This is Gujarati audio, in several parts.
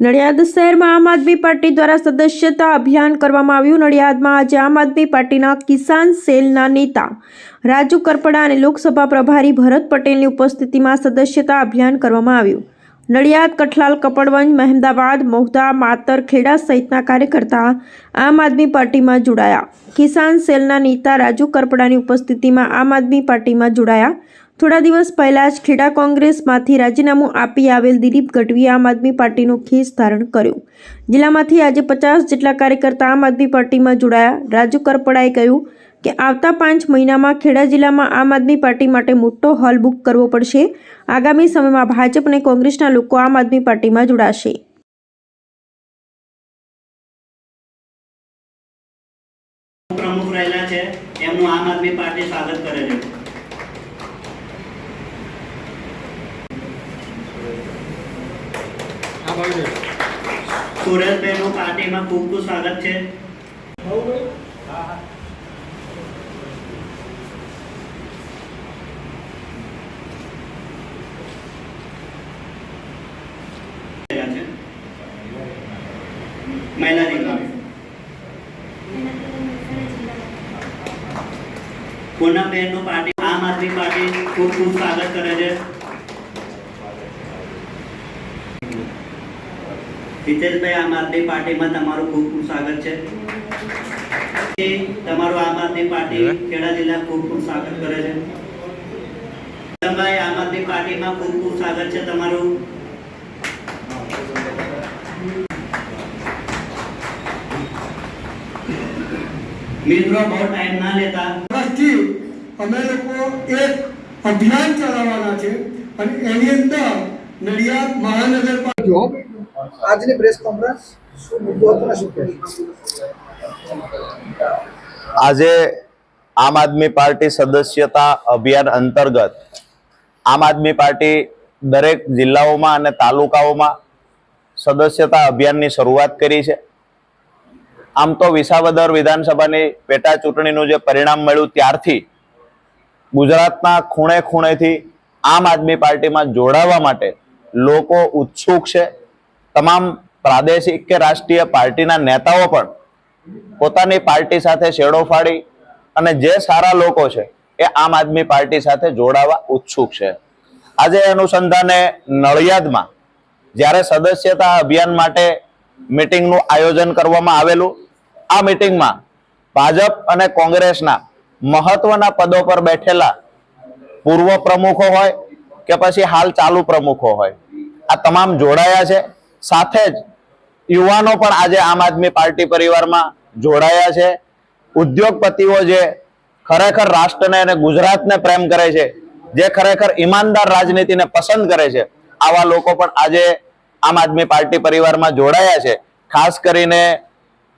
નડિયાદ શહેરમાં આમ આદમી પાર્ટી દ્વારા સદસ્યતા અભિયાન કરવામાં આવ્યું. નડિયાદમાં આજે આમ આદમી પાર્ટીના કિસાન સેલના નેતા રાજુ કરપડા અને લોકસભા પ્રભારી ભરત પટેલની ઉપસ્થિતિમાં સદસ્યતા અભિયાન કરવામાં આવ્યું. નડિયાદ, કઠલાલ, કપડવંજ, મહેમદાવાદ, મહુધા માતર ખેડા સહિતના કાર્યકર્તા આમ આદમી પાર્ટીમાં જોડાયા. કિસાન સેલના નેતા રાજુ કરપડાની ઉપસ્થિતિમાં આમ આદમી પાર્ટીમાં જોડાયા. થોડા દિવસ પહેલાં જ ખેડા કોંગ્રેસમાંથી રાજીનામું આપી આવેલ દિલીપ ગઢવીએ આમ આદમી પાર્ટીનું ખેસ ધારણ કર્યું. જિલ્લામાંથી આજે પચાસ જેટલા કાર્યકર્તા આમ આદમી પાર્ટીમાં જોડાયા. રાજુ કરપડાએ કહ્યું કે આવતા પાંચ મહિનામાં ખેડા જિલ્લામાં આમ આદમી પાર્ટી માટે મોટો હોલ બુક કરવો પડશે. આગામી સમયમાં ભાજપ અને કોંગ્રેસના લોકો આમ આદમી પાર્ટીમાં જોડાશે. પ્રમુખ રહેલા છે. એમનું આમ આદમી પાર્ટી સ્વાગત કરે છે. સુરેશભાઈનું પાર્ટીમાં ખૂબ ખૂબ સ્વાગત છે. મહિલા પૂનમબેનનું પાર્ટી, આમ આદમી પાર્ટી ખૂબ ખૂબ સ્વાગત કરે છે. હિતેશભાઈ આમ આદમી પાર્ટીમાં તમારું ખૂબ ખૂબ સ્વાગત છે. તમારું આમ આદમી પાર્ટી ખેડા જિલ્લા ખૂબ ખૂબ સ્વાગત કરે છે. આમ આદમી પાર્ટીમાં ખૂબ ખૂબ સ્વાગત છે તમારું. મિત્રો બહુ ટાઈમ ના લેતા. અમે લોકો એક અભિયાન ચલાવવાના છે અને એની અંદર નડિયાદ મહાનગરપાલિકા જો આજની પ્રેસ કોન્ફરન્સ શું મુદ્દો હતો શું આજે આમ આદમી પાર્ટી સદસ્યતા અભિયાન અંતર્ગત આમ આદમી પાર્ટી દરેક જિલ્લાઓમાં અને તાલુકાઓમાં સદસ્યતા અભિયાનની શરૂઆત કરી છે. આમ તો વિસાવદર વિધાનસભાની પેટા ચૂંટણીનું જે પરિણામ મળ્યું ત્યારથી ગુજરાતના ખૂણે ખૂણેથી આમ આદમી પાર્ટીમાં જોડાવા માટે લોકો ઉત્સુક છે. તમામ પ્રાદેશિક કે રાષ્ટ્રીય પાર્ટીના નેતાઓ પણ પોતાની પાર્ટી સાથે શેડો ફાડી અને જે સારા લોકો છે એ આમ આદમી પાર્ટી સાથે જોડાવા ઉત્સુક છે. આજે અનુસંધાને નડિયાદમાં જ્યારે સદસ્યતા અભિયાન માટે મિટિંગનું આયોજન કરવામાં આવેલું, આ મિટિંગમાં ભાજપ અને કોંગ્રેસના મહત્વના પદો પર બેઠેલા પૂર્વ પ્રમુખો હોય કે પછી હાલ ચાલુ પ્રમુખો હોય, આ તમામ જોડાયા છે. સાથે જ યુવાનો પણ આજે આમ આદમી પાર્ટી પરિવારમાં જોડાયા છે. ઉદ્યોગપતિઓ જે ખરેખર રાષ્ટ્રને અને ગુજરાતને પ્રેમ કરે છે, જે ખરેખર ઈમાનદાર રાજનીતિને પસંદ કરે છે, આવા લોકો પણ આજે આમ આદમી પાર્ટી પરિવારમાં જોડાયા છે. ખાસ કરીને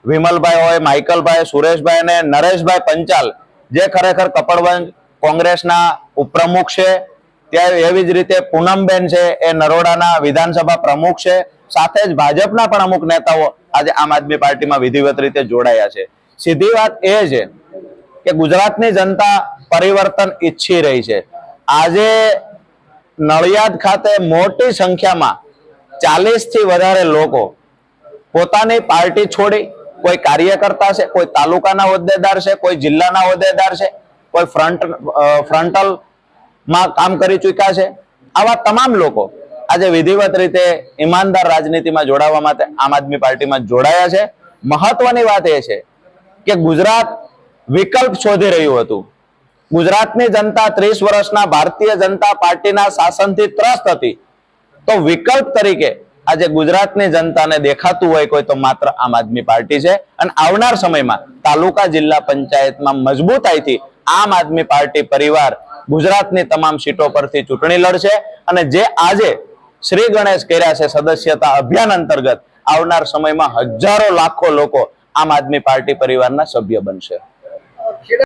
વિમલભાઈ હોય, માઇકલભાઈ, સુરેશભાઈ અને નરેશભાઈ પંચાલ, જે ખરેખર કપડવંજ કોંગ્રેસના ઉપપ્રમુખ છે. ત્યાં એવી જ રીતે પૂનમબેન છે, એ નરોડાના વિધાનસભા પ્રમુખ છે. સાથે જ ભાજપના પણ અમુક નેતાઓ આજે આમ આદમી પાર્ટીમાં વિધિવત રીતે જોડાયા છે. સીધી વાત એ છે કે ગુજરાતની જનતા પરિવર્તન ઈચ્છી રહી છે. આજે નડિયાદ ખાતે મોટી સંખ્યામાં ચાલીસથી વધારે લોકો પોતાની પાર્ટી છોડી કોઈ કાર્યકર્તા છે, કોઈ તાલુકાના હોદ્દેદાર છે, કોઈ જિલ્લાના હોદ્દેદાર છે, કોઈ ફ્રન્ટ ફ્રન્ટલમાં કામ કરી ચૂક્યા છે. આવા તમામ લોકો આજે વિધિવત રીતે ઈમાનદાર રાજનીતિમાં જોડાવા માટે આમ આદમી પાર્ટીમાં જોડાયા છે. મહત્વની વાત એ છે કે ગુજરાત વિકલ્પ શોધી રહ્યું હતું. ગુજરાતની જનતા ત્રીસ વર્ષના ભારતીય જનતા પાર્ટીના શાસનથી ત્રસ્ત હતી. તો વિકલ્પ તરીકે આજે ગુજરાતની જનતાને દેખાતું હોય કોઈ તો માત્ર આમ આદમી પાર્ટી છે. અને આવનાર સમયમાં તાલુકા જિલ્લા પંચાયતમાં મજબૂતાઈથી આમ આદમી પાર્ટી પરિવાર ગુજરાતની તમામ સીટો પરથી ચૂંટણી લડશે. અને જે આજે શ્રી ગણેશ કર્યા છે સદસ્યતા અભિયાન અંતર્ગત. આવનાર સમયમાં હજારો લાખો લોકો આમ આદમી પાર્ટી પરિવારના સભ્ય બનશે.